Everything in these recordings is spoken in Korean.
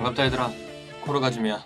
반갑다 얘들아. 코르가즘이야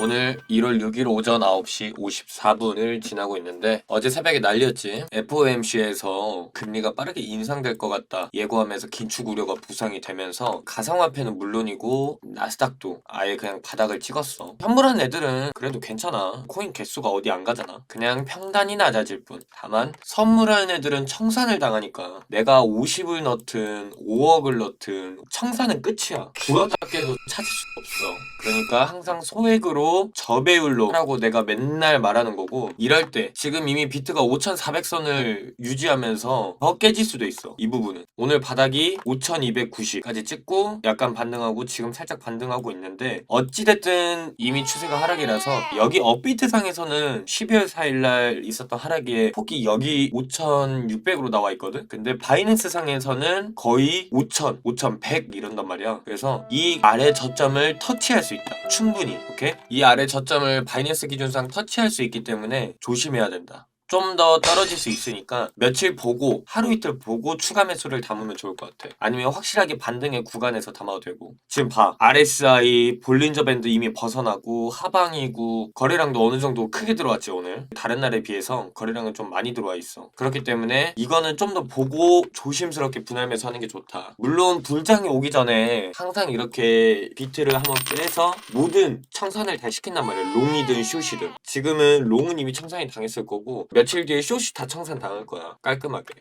오늘 1월 6일 오전 9시 54분을 지나고 있는데 어제 새벽에 난리였지. FOMC에서 금리가 빠르게 인상될 것 같다 예고하면서 긴축 우려가 부상이 되면서 가상화폐는 물론이고 나스닥도 아예 그냥 바닥을 찍었어. 현물한 애들은 그래도 괜찮아. 코인 개수가 어디 안 가잖아. 그냥 평단이 낮아질 뿐. 다만 선물한 애들은 청산을 당하니까 내가 50을 넣든 5억을 넣든 청산은 끝이야. 구역답게도 찾을 수 없어. 그러니까 항상 소액으로 저배율로 하라고 내가 맨날 말하는 거고 이럴 때 지금 이미 비트가 5400선을 유지하면서 더 깨질 수도 있어 이 부분은. 오늘 바닥이 5290까지 찍고 약간 반등하고 지금 살짝 반등하고 있는데 어찌됐든 이미 추세가 하락이라서 여기 업비트 상에서는 12월 4일날 있었던 하락의 폭이 여기 5600으로 나와 있거든? 근데 바이낸스 상에서는 거의 5000, 5100 이런단 말이야. 그래서 이 아래 저점을 터치할 수 있다. 충분히 오케이 이 아래 저점을 바이낸스 기준상 터치할 수 있기 때문에 조심해야 된다. 좀 더 떨어질 수 있으니까 며칠 보고 하루 이틀 보고 추가 매수를 담으면 좋을 것 같아. 아니면 확실하게 반등의 구간에서 담아도 되고. 지금 봐. RSI 볼린저 밴드 이미 벗어나고 하방이고 거래량도 어느 정도 크게 들어왔지 오늘. 다른 날에 비해서 거래량은 좀 많이 들어와 있어. 그렇기 때문에 이거는 좀 더 보고 조심스럽게 분할 매수 하는 게 좋다. 물론 불장이 오기 전에 항상 이렇게 비트를 한번 빼서 모든 청산을 다 시킨단 말이야. 롱이든 숏이든. 지금은 롱은 이미 청산이 당했을 거고 며칠 뒤에 숏이 다 청산 당할 거야. 깔끔하게.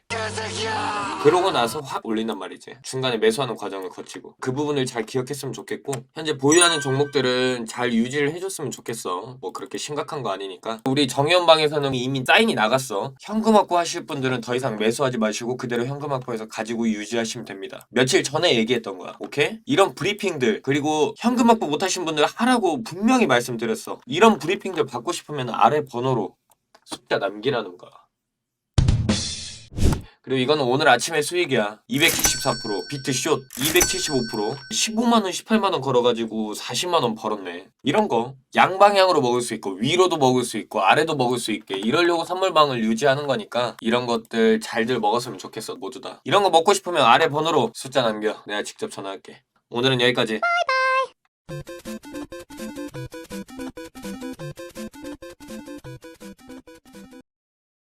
그러고 나서 확 올린단 말이지. 중간에 매수하는 과정을 거치고. 그 부분을 잘 기억했으면 좋겠고 현재 보유하는 종목들은 잘 유지를 해줬으면 좋겠어. 뭐 그렇게 심각한 거 아니니까. 우리 정연방에서는 이미 사인이 나갔어. 현금 확보 하실 분들은 더 이상 매수하지 마시고 그대로 현금 확보해서 가지고 유지하시면 됩니다. 며칠 전에 얘기했던 거야. 오케이? 이런 브리핑들 그리고 현금 확보 못 하신 분들 하라고 분명히 말씀드렸어. 이런 브리핑들 받고 싶으면 아래 번호로 숫자 남기라는 거야. 그리고 이거는 오늘 아침에 수익이야. 274%, 비트숏 275%, 15만원, 18만원 걸어가지고 40만원 벌었네. 이런 거 양방향으로 먹을 수 있고 위로도 먹을 수 있고 아래도 먹을 수 있게 이러려고 선물방을 유지하는 거니까 이런 것들 잘들 먹었으면 좋겠어 모두 다. 이런 거 먹고 싶으면 아래 번호로 숫자 남겨. 내가 직접 전화할게. 오늘은 여기까지.